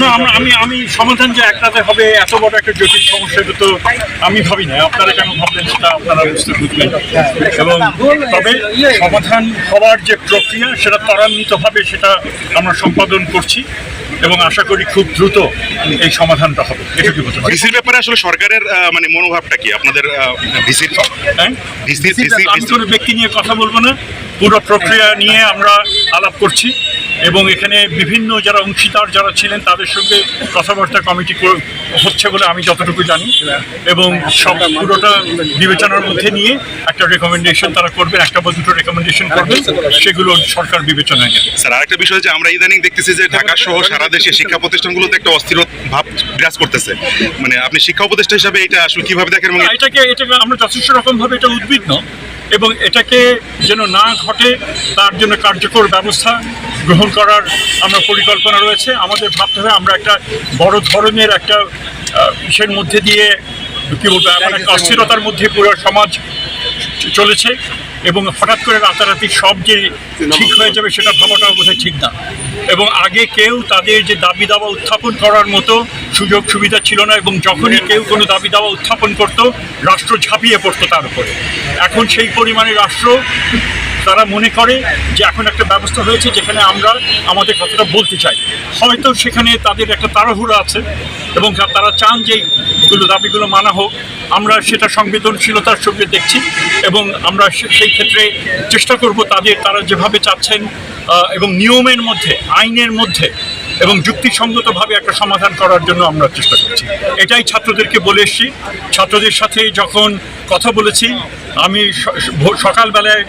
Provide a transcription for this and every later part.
না আমরা আমি আমি সমাধান যে একটাতে হবে এত বড় একটা জটিল সমস্যা তো আমি ভাবি না। আপনারা কেন ভাবলেন সেটা আপনারা বুঝতে বুঝবেন এবং তবে সমাধান হওয়ার যে প্রক্রিয়া সেটা ত্বরান্বিতভাবে সেটা আমরা সম্পাদন করছি এবং আশা করি খুব দ্রুত এই সমাধানটা হবে। এটুকু বলতে পারি ভিসির ব্যাপারে আসলে সরকারের মানে মনোভাবটা কি? আপনাদের ভিসির হ্যাঁ? ভিসি আমি কোনো ব্যক্তি নিয়ে কথা বলব না। পুরো প্রক্রিয়া নিয়ে আমরা আলাপ করছি। এবং এখানে বিভিন্ন যারা অংশীদার যারা ছিলেন তাদের সঙ্গে কথাবার্তা কমিটি হচ্ছে বলে আমি যতটুকু জানি। এবং সব পুরোটা বিবেচনার মধ্যে নিয়ে একটা রেকমেন্ডেশন তারা করবেন একটা বা দুটো রেকমেন্ডেশন করবেন সেগুলো সরকার বিবেচনায় নেবে। স্যার আরেকটা বিষয় যে আমরা ইদানিং দেখতেছি যে ঢাকা সহ সারা দেশে শিক্ষা প্রতিষ্ঠানগুলোতে একটা অস্থির ভাব বিরাজ করতেছে। মানে আপনি শিক্ষা উপদেষ্টা হিসাবে এটা আসলে কীভাবে দেখেন এটাকে এটাকে আমরা যথেষ্ট রকমভাবে এটা উদ্বিগ্ন। এবং এটাকে যেন না ঘটে, তার জন্য কার্যকর ব্যবস্থা গ্রহণ করার আমরা পরিকল্পনা রয়েছে। আমাদের ভাবতে হবে আমরা একটা বড় ধরনের একটা ইসের মধ্যে দিয়ে, কী বলব একটা অস্থিরতার মধ্যে পুরো সমাজ চলেছে। এবং হঠাৎ করে রাতারাতি সব যে ঠিক হয়ে যাবে সেটা ভাবাটা বোধহয় ঠিক না। এবং আগে কেউ তাদের যে দাবি দাওয়া উত্থাপন করার মতো সুযোগ সুবিধা ছিল না এবং যখনই কেউ কোনো দাবি দাওয়া উত্থাপন করত, রাষ্ট্র ঝাঁপিয়ে পড়তো তার উপরে। এখন সেই পরিমাণে রাষ্ট্র তারা মনে করে যে এখন একটা ব্যবস্থা হয়েছে যেখানে আমরা আমাদের কথাটা বলতে চাই। হয়তো সেখানে তাদের একটা তাড়াহুড়ো আছে এবং তারা চান যে এইগুলো দাবিগুলো মানা হোক, আমরা সেটা সংবেদনশীলতার সঙ্গে দেখছি এবং আমরা সেই ক্ষেত্রে চেষ্টা করব তাদের, তারা যেভাবে চাচ্ছেন এবং নিয়মের মধ্যে, আইনের মধ্যে, এবং যুক্তিসঙ্গতভাবে একটা সমাধান করার জন্য আমরা চেষ্টা করছি। এটাই ছাত্রদেরকে বলে এসছি। ছাত্রদের সাথে যখন কথা বলেছি, আমি সকালবেলায়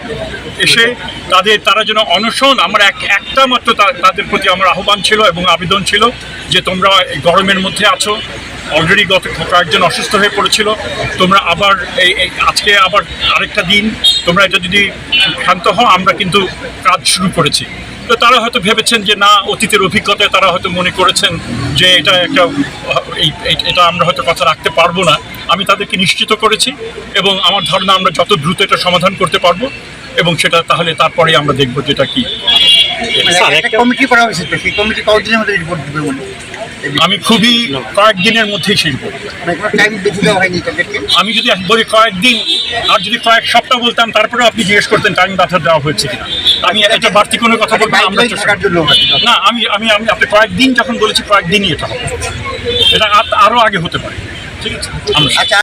এসে তাদের, তারা যেন অনশন, আমার এক একটা মাত্র তাদের প্রতি আমার আহ্বান ছিল এবং আবেদন ছিল যে তোমরা গরমের মধ্যে আছো অলরেডি গত কয়েকজন অসুস্থ হয়ে পড়েছিল। তোমরা আবার এই আজকে আবার আরেকটা দিন, তোমরা এটা যদি ক্ষান্ত হও, আমরা কিন্তু কাজ শুরু করেছি। তো তারা হয়তো ভেবেছেন যে, না, অতীতের অভিজ্ঞতায় তারা হয়তো মনে করেছেন যে, এটা একটা এটা আমরা হয়তো কথা রাখতে পারব না। আমি তাদেরকে নিশ্চিত করেছি এবং আমার ধারণা আমরা যত দ্রুত এটা সমাধান করতে পারব এবং সেটা তাহলে তারপরে আমরা দেখব যেটা কি। কমিটি করা হয়েছে তো সেই কমিটি কতদিনের মধ্যে রিপোর্ট দিবে বলে আমি খুবই কয়েকদিনের মধ্যেই শিখব মানে আমি যদি বলি কয়েকদিন আর যদি কয়েক সপ্তাহ বলতাম তারপরেও আপনি জিজ্ঞেস করতেন টাইম বাধা দেওয়া হয়েছে কিনা। আমি এটা বাড়তি কোনো কথা বলব না, আমরা আমি আমি আমি আপনি কয়েকদিন যখন বলেছি কয়েকদিনই এটা হবে। এটা আরও আগে হতে পারে। ঠিক আছে? আচ্ছা